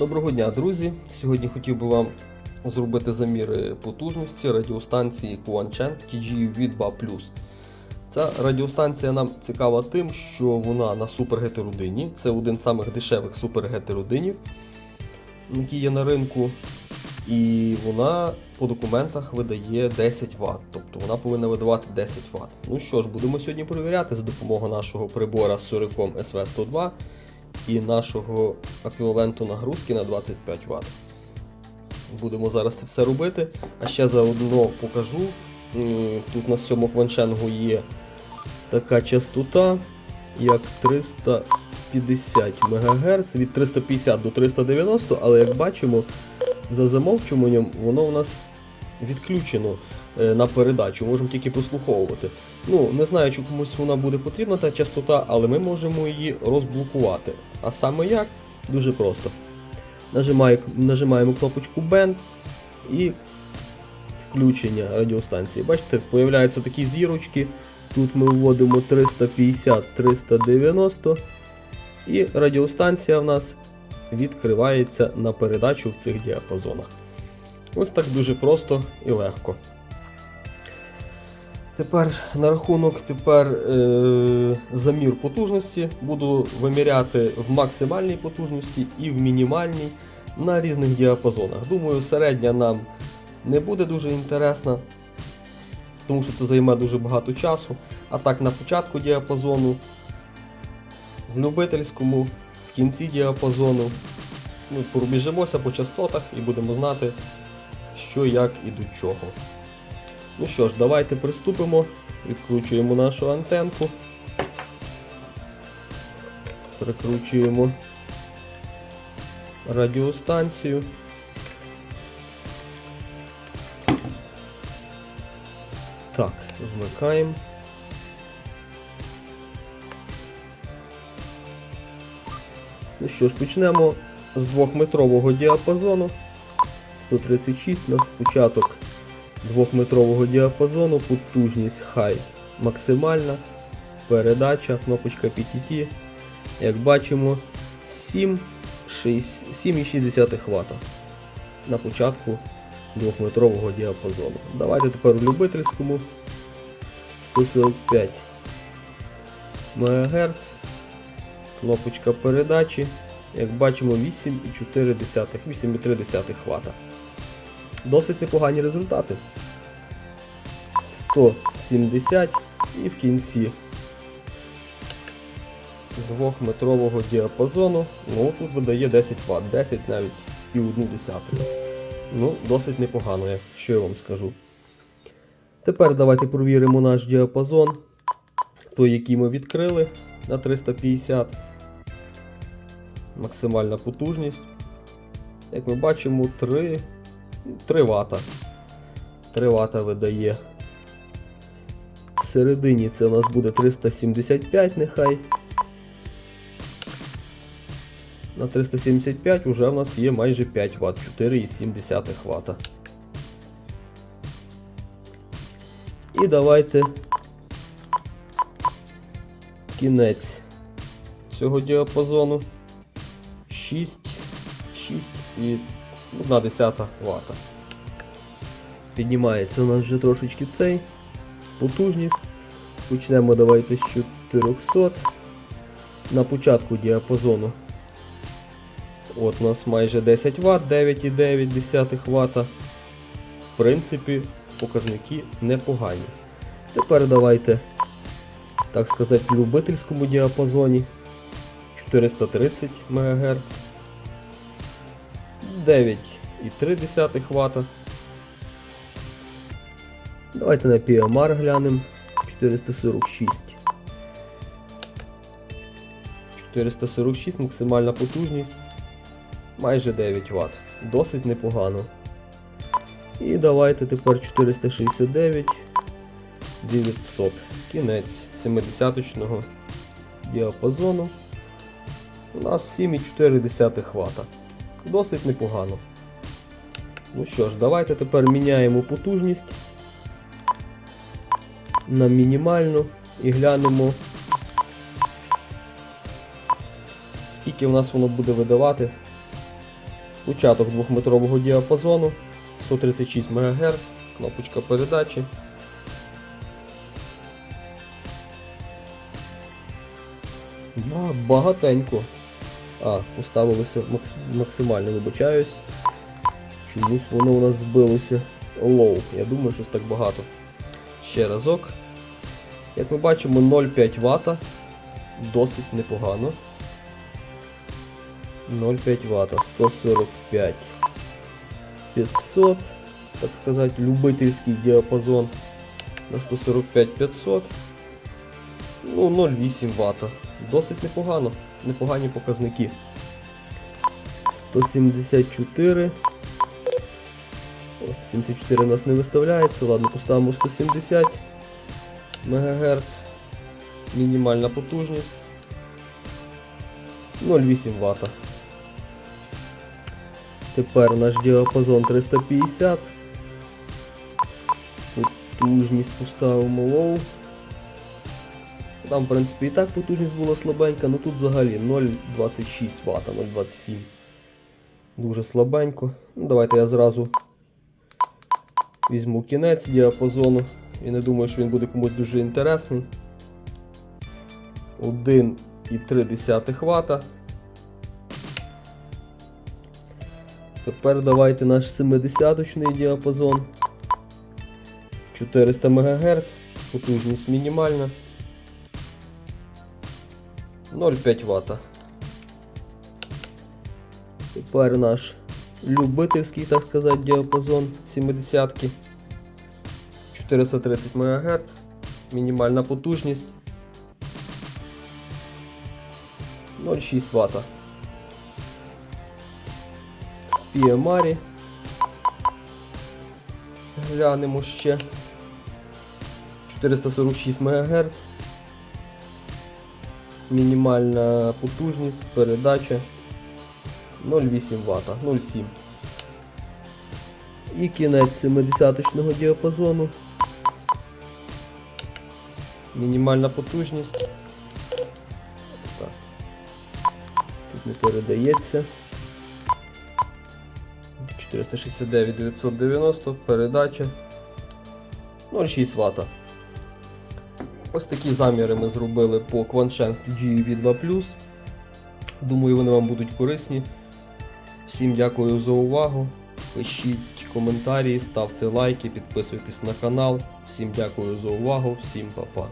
Доброго дня, друзі! Сьогодні хотів би вам зробити заміри потужності радіостанції Quanchen TGV 2 Ця радіостанція нам цікава тим, що вона на супергетеродині. Це один з самих дешевих супергетеродинів, які є на ринку. І вона по документах видає 10 Вт, тобто вона повинна видавати 10 Вт. Ну що ж, будемо сьогодні перевіряти за допомогою нашого прибора з Суриком SV102 і нашого еквіваленту нагрузки на 25 Вт. Будемо зараз це все робити. А ще заодно покажу. Тут на цьому кваншенгу є така частота, як 350 МГц від 350 до 390, але як бачимо, за замовчуванням воно у нас відключено е, на передачу, можемо тільки прослуховувати. Ну, не знаю, чи комусь вона буде потрібна та частота, але ми можемо її розблокувати. А саме як? Дуже просто. Нажимаю- Нажимаємо кнопочку Band і включення радіостанції. Бачите, появляються такі зірочки. Тут ми вводимо 350-390 і радіостанція в нас відкривається на передачу в цих діапазонах. Ось так дуже просто і легко. Тепер на рахунок тепер е, замір потужності буду виміряти в максимальній потужності і в мінімальній на різних діапазонах. Думаю, середня нам не буде дуже інтересна, тому що це займе дуже багато часу. А так на початку діапазону, в любительському, в кінці діапазону. Ну, пробіжимося по частотах і будемо знати, що, як і до чого. Ну що ж, давайте приступимо. Відкручуємо нашу антенку. Прикручуємо радіостанцію. Так, вмикаємо. Ну що ж, почнемо з двохметрового діапазону. 136 у початок двохметрового діапазону, потужність хай максимальна, передача, кнопочка PTT. Як бачимо, 7 7,6 Вт на початку двохметрового діапазону. Давайте тепер в любительському 145 МГц, кнопочка передачі. Як бачимо, 8,4, 8,3 Вт. Досить непогані результати. 170 і в кінці двохметрового діапазону. Ну, тут видає 10 Вт, 10 навіть і одну десяту. Ну, досить непогано, що я вам скажу. Тепер давайте провіримо наш діапазон, той, який ми відкрили на 350. Максимальна потужність. Як ми бачимо, 3 3 Вт. 3 Вт видає. Всередині це у нас буде 375 нехай. На 375 вже в нас є майже 5 Вт, 4,7 Вт. І давайте кінець цього діапазону 6, 6 і 1 десята Вт. Піднімається у нас вже трошечки цей потужність. Почнемо давайте з 400 на початку діапазону. От у нас майже 10 Вт, 9,9 Вт. В принципі, показники непогані. Тепер давайте, так сказати, в любительському діапазоні 430 МГц. 9,3 Вт. Давайте на PMR глянемо. 446. 446 максимальна потужність. Майже 9 Вт. Досить непогано. І давайте тепер 469 900. Кінець 70-го діапазону. У нас 7,4 Вт. Досить непогано. Ну що ж, давайте тепер міняємо потужність на мінімальну і глянемо, скільки в нас воно буде видавати Початок 2-метрового діапазону, 136 МГц, кнопочка передачі. Багатенько. А, поставилося максимально, вибачаюсь. Чомусь воно у нас збилося лоу. Я думаю, щось так багато. Ще разок. Як ми бачимо, 0,5 Вт. Досить непогано. 0,5 Вт, 145 500, так сказати, любительський діапазон на 145 500. Ну, 0,8 Вт. Досить непогано, непогані показники. 174. От 74 у нас не виставляється, ладно, поставимо 170 МГц. Мінімальна потужність. 0,8 Вт. Тепер наш діапазон 350. Потужність поставимо low. Там, в принципі, і так потужність була слабенька, але тут взагалі 0,26 Вт, 0,27. Дуже слабенько. Ну, давайте я зразу візьму кінець діапазону. І не думаю, що він буде комусь дуже інтересний. 1,3 Вт. Тепер давайте наш 70-очний діапазон. 400 МГц, потужність мінімальна. 0,5 Вт. Тепер наш любительський, так сказати, діапазон 70-ки. 430 МГц, мінімальна потужність. 0,6 Вт. PMR. Глянемо ще. 446 МГц. Мінімальна потужність, передача 0,8 Вт, 0,7. І кінець 70-очного діапазону. Мінімальна потужність. Так. Тут не передається. 469 990, передача 0,6 Вт. Ось такі заміри ми зробили по Quanshank GUV 2 Думаю, вони вам будуть корисні. Всім дякую за увагу. Пишіть коментарі, ставте лайки, підписуйтесь на канал. Всім дякую за увагу, всім па-па.